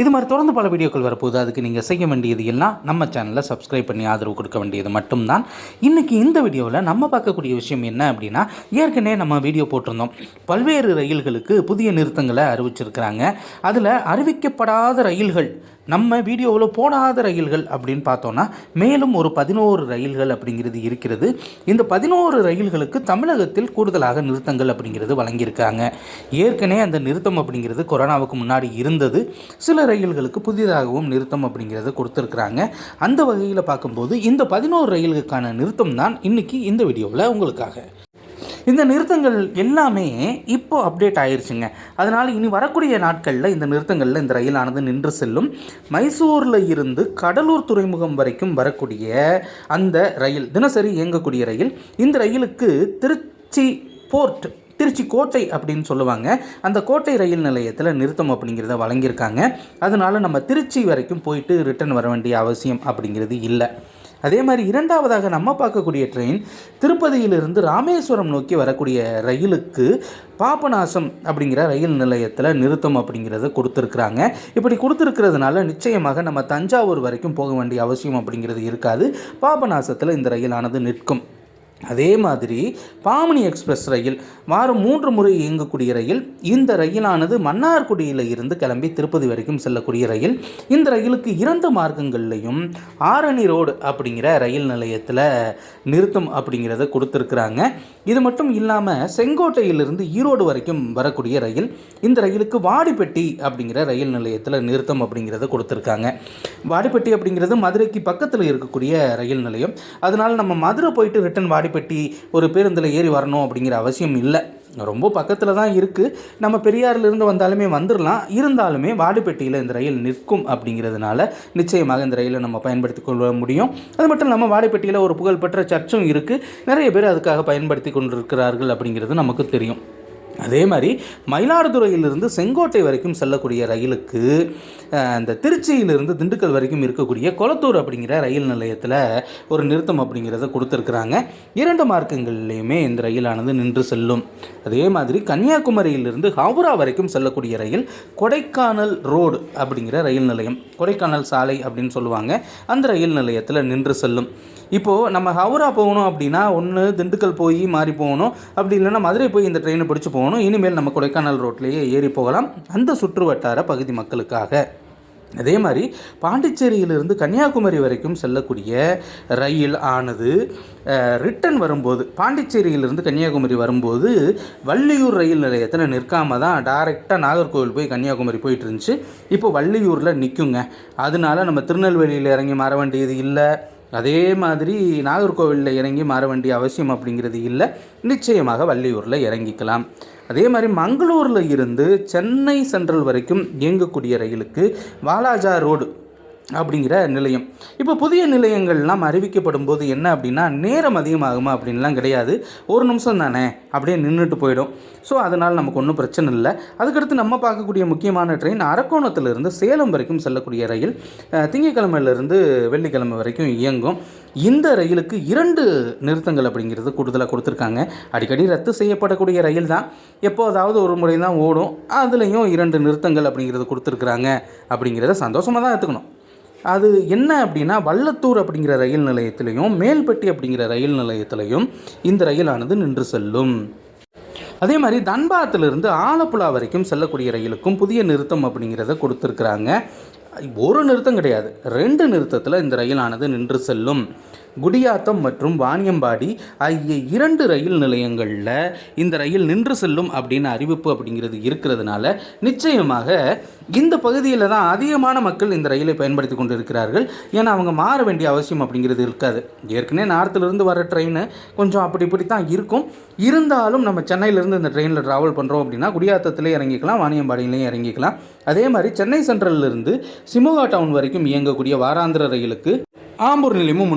இது மாதிரி தொடர்ந்து பல வீடியோக்கள் வரப்போகுது. அதுக்கு நீங்கள் செய்ய வேண்டியது எல்லாம் நம்ம சேனலில் சப்ஸ்கிரைப் பண்ணி ஆதரவு கொடுக்க வேண்டியது மட்டும்தான். இன்றைக்கி இந்த வீடியோவில் நம்ம பார்க்கக்கூடிய விஷயம் என்ன அப்படின்னா ஏற்கனவே நம்ம வீடியோ போட்டிருந்தோம். பல்வேறு ரயில்களுக்கு புதிய நிறுத்தங்களை அறிவிச்சிருக்கிறாங்க. அதில் அறிவிக்கப்படாத ரயில்கள் நம்ம வீடியோவில் போடாத ரயில்கள் அப்படின்னு பார்த்தோன்னா மேலும் ஒரு பதினோரு ரயில்கள் அப்படிங்கிறது இருக்கிறது. இந்த பதினோரு ரயில்களுக்கு தமிழகத்தில் கூடுதலாக நிறுத்தங்கள் அப்படிங்கிறது வழங்கியிருக்காங்க. ஏற்கனவே அந்த நிறுத்தம் அப்படிங்கிறது கொரோனாவுக்கு முன்னாடி இருந்தது. சில ரயில்களுக்கு புதிதாகவும் நிறுத்தம் அப்படிங்கிறத கொடுத்துருக்குறாங்க. அந்த வகையில் பார்க்கும்போது இந்த பதினோரு ரயில்களுக்கான நிறுத்தம் தான் இன்றைக்கி இந்த வீடியோவில் உங்களுக்காக. இந்த நிறுத்தங்கள் எல்லாமே இப்போ அப்டேட் ஆயிருச்சுங்க. அதனால் இனி வரக்கூடிய நாட்களில் இந்த நிறுத்தங்களில் இந்த ரயிலானது நின்று செல்லும். மைசூரில் இருந்து கடலூர் துறைமுகம் வரைக்கும் வரக்கூடிய அந்த ரயில் தினசரி இயங்கக்கூடிய ரயில் இந்த ரயிலுக்கு திருச்சி போர்ட் திருச்சி கோட்டை அப்படின்னு சொல்லுவாங்க. அந்த கோட்டை ரயில் நிலையத்தில் நிறுத்தம் அப்படிங்கிறத வழங்கியிருக்காங்க. அதனால் நம்ம திருச்சி வரைக்கும் போயிட்டு ரிட்டர்ன் வர வேண்டிய அவசியம் அப்படிங்கிறது இல்லை. அதே மாதிரி இரண்டாவதாக நம்ம பார்க்கக்கூடிய ட்ரெயின் திருப்பதியிலிருந்து ராமேஸ்வரம் நோக்கி வரக்கூடிய ரயிலுக்கு பாபநாசம் அப்படிங்கிற ரயில் நிலையத்தில் நிறுத்தம் அப்படிங்கிறத கொடுத்துருக்குறாங்க. இப்படி கொடுத்துருக்கிறதுனால நிச்சயமாக நம்ம தஞ்சாவூர் வரைக்கும் போக வேண்டிய அவசியம் அப்படிங்கிறது இருக்காது. பாபநாசத்தில் இந்த ரயிலானது நிற்கும். அதே மாதிரி பாமணி எக்ஸ்பிரஸ் ரயில் வாரம் மூன்று முறை இயங்கக்கூடிய ரயில் இந்த ரயிலானது மன்னார்குடியில் இருந்து கிளம்பி திருப்பதி வரைக்கும் செல்லக்கூடிய ரயில். இந்த ரயிலுக்கு இரண்டு மார்க்கங்கள்லையும் ஆரணி ரோடு அப்படிங்கிற ரயில் நிலையத்தில் நிறுத்தம் அப்படிங்கிறத கொடுத்துருக்குறாங்க. இது மட்டும் இல்லாமல் செங்கோட்டையிலிருந்து ஈரோடு வரைக்கும் வரக்கூடிய ரயில் இந்த ரயிலுக்கு வாடிப்பட்டி அப்படிங்கிற ரயில் நிலையத்தில் நிறுத்தம் அப்படிங்கிறத கொடுத்துருக்காங்க. வாடிப்பட்டி அப்படிங்கிறது மதுரைக்கு பக்கத்தில் இருக்கக்கூடிய ரயில் நிலையம். அதனால் நம்ம மதுரை போயிட்டு ரிட்டன் வாடி வாடிப்பட்டி ஒரு பேருந்தில் ஏறி வரணும் அப்படிங்கிற அவசியம் இல்லை. ரொம்ப பக்கத்தில் தான் இருக்குது நம்ம பெரியாரிலிருந்து வந்தாலுமே வந்துடலாம் இருந்தாலுமே வாடிப்பட்டியில் இந்த ரயில் நிற்கும் அப்படிங்கிறதுனால நிச்சயமாக இந்த ரயிலை நம்ம பயன்படுத்தி கொள்ள முடியும். அது மட்டும் இல்லாமல் வாடிப்பட்டியில் ஒரு புகழ்பெற்ற சர்ச்சும் இருக்குது நிறைய பேர் அதுக்காக பயன்படுத்தி கொண்டிருக்கிறார்கள் அப்படிங்கிறது நமக்கு தெரியும். அதே மாதிரி மயிலாடுதுறையிலிருந்து செங்கோட்டை வரைக்கும் செல்லக்கூடிய ரயிலுக்கு இந்த திருச்சியிலிருந்து திண்டுக்கல் வரைக்கும் இருக்கக்கூடிய கொளத்தூர் அப்படிங்கிற ரயில் நிலையத்தில் ஒரு நிறுத்தம் அப்படிங்கிறத கொடுத்துருக்குறாங்க. இரண்டு மார்க்கங்கள்லேயுமே இந்த ரயிலானது நின்று செல்லும். அதே மாதிரி கன்னியாகுமரியிலிருந்து ஹவுரா வரைக்கும் செல்லக்கூடிய ரயில் கொடைக்கானல் ரோடு அப்படிங்கிற ரயில் நிலையம் கொடைக்கானல் சாலை அப்படின்னு சொல்லுவாங்க. அந்த ரயில் நிலையத்தில் நின்று செல்லும். இப்போது நம்ம ஹவுரா போகணும் அப்படின்னா ஒன்று திண்டுக்கல் போய் மாறி போகணும். அப்படி இல்லைன்னா மதுரை போய் இந்த ட்ரெயினை பிடிச்சி போகணும். போகணும். இனிமேல் நம்ம கொடைக்கானல் ரோட்லேயே ஏறி போகலாம். அந்த சுற்று வட்டார பகுதி மக்களுக்காக. அதே மாதிரி பாண்டிச்சேரியிலிருந்து கன்னியாகுமரி வரைக்கும் செல்லக்கூடிய ரயில் ஆனது ரிட்டன் வரும்போது பாண்டிச்சேரியிலிருந்து கன்னியாகுமரி வரும்போது வள்ளியூர் ரயில் நிலையத்தில் நிற்காம தான் டைரெக்டாக நாகர்கோவில் போய் கன்னியாகுமரி போயிட்டு இருந்துச்சு. இப்போ வள்ளியூரில் நிற்குங்க அதனால நம்ம திருநெல்வேலியில் இறங்கி மர வேண்டியது இல்லை. அதே மாதிரி நாகர்கோவிலில் இறங்கி மாற வேண்டிய அவசியம் அப்படிங்கிறது இல்லை. நிச்சயமாக வள்ளியூரில் இறங்கிக்கலாம். அதே மாதிரி மங்களூரில் இருந்து சென்னை சென்ட்ரல் வரைக்கும் இயங்கக்கூடிய ரயிலுக்கு வாலாஜா ரோடு அப்படிங்கிற நிலையம். இப்போ புதிய நிலையங்கள்லாம் அறிவிக்கப்படும் போது என்ன அப்படின்னா நேரம் அதிகமாகுமா அப்படின்லாம் கிடையாது. ஒரு நிமிஷம் தானே அப்படியே நின்றுட்டு போயிடும். ஸோ அதனால் நமக்கு ஒன்றும் பிரச்சனை இல்லை. அதுக்கடுத்து நம்ம பார்க்கக்கூடிய முக்கியமான ட்ரெயின் அரக்கோணத்திலிருந்து சேலம் வரைக்கும் செல்லக்கூடிய ரயில் திங்கக்கிழமையிலிருந்து வெள்ளிக்கிழமை வரைக்கும் இயங்கும். இந்த ரயிலுக்கு இரண்டு நிறுத்தங்கள் அப்படிங்கிறது கூடுதலாக கொடுத்துருக்காங்க. அடிக்கடி ரத்து செய்யப்படக்கூடிய ரயில் தான். எப்போதாவது ஒரு முறை தான் ஓடும். அதுலேயும் இரண்டு நிறுத்தங்கள் அப்படிங்கிறது கொடுத்துருக்குறாங்க. அப்படிங்கிறத சந்தோஷமாக தான் எடுத்துக்கணும். அது என்ன அப்படின்னா வள்ளத்தூர் அப்படிங்கிற ரயில் நிலையத்திலையும் மேல்பட்டி அப்படிங்கிற ரயில் நிலையத்திலையும் இந்த ரயிலானது நின்று செல்லும். அதே மாதிரி தன்பாத்திலிருந்து ஆலப்புழா வரைக்கும் செல்லக்கூடிய ரயிலுக்கும் புதிய நிறுத்தம் அப்படிங்கிறத கொடுத்துருக்குறாங்க. ஒரு நிறுத்தம் கிடையாது. ரெண்டு நிறுத்தத்தில் இந்த ரயிலானது நின்று செல்லும். குடியாத்தம் மற்றும் வாணியம்பாடி ஆகிய இரண்டு ரயில் நிலையங்களில் இந்த ரயில் நின்று செல்லும் அப்படின்னு அறிவிப்பு அப்படிங்கிறது இருக்கிறதுனால நிச்சயமாக இந்த பகுதியில் தான் அதிகமான மக்கள் இந்த ரயிலை பயன்படுத்தி கொண்டு இருக்கிறார்கள் ஏன்னா அவங்க மாற வேண்டிய அவசியம் அப்படிங்கிறது இருக்காது. ஏற்கனவே நார்த்திலிருந்து வர ட்ரெயின் கொஞ்சம் அப்படி இப்படி தான் இருக்கும். இருந்தாலும் நம்ம சென்னையிலேருந்து இந்த ட்ரெயினில் ட்ராவல் பண்ணுறோம் அப்படின்னா குடியாத்தத்திலே இறங்கிக்கலாம் வாணியம்பாடியிலையும் இறங்கிக்கலாம். அதே மாதிரி சென்னை சென்ட்ரல்லிருந்து சிமுகா டவுன் வரைக்கும் இயங்கக்கூடிய வாராந்திர ரயிலுக்கு ஆம்பூர் நிலையமும்